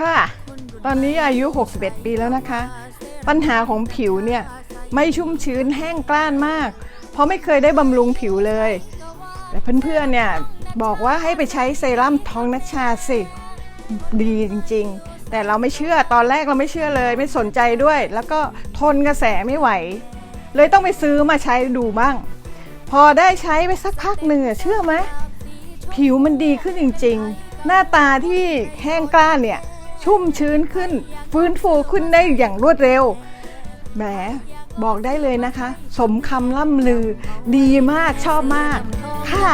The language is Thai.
ค่ะ ตอนนี้อายุ 61 ปีแล้วนะคะ ปัญหาของผิวเนี่ย ไม่ชุ่มชื้นแห้งกล้านมาก เพราะไม่เคยได้บำรุงผิวเลย แต่เพื่อนๆเนี่ย บอกว่าให้ไปใช้เซรั่มทองนัชชาสิ ดีจริงๆ แต่เราไม่เชื่อตอนแรกเราไม่เชื่อเลย ไม่สนใจด้วย แล้วก็ทนกระแสไม่ไหว เลยต้องไปซื้อมาใช้ดูบ้าง พอได้ใช้ไปสักพักหนึ่งอะเชื่อไหมผิวมันดีขึ้นจริง ๆ หน้าตาที่แห้งกล้านเนี่ย ชุ่มชื้นขึ้น ฟื้นฟูขึ้นได้อย่างรวดเร็ว แหม บอกได้เลยนะคะ สมคำล่ำลือ ดีมากชอบมาก ค่ะ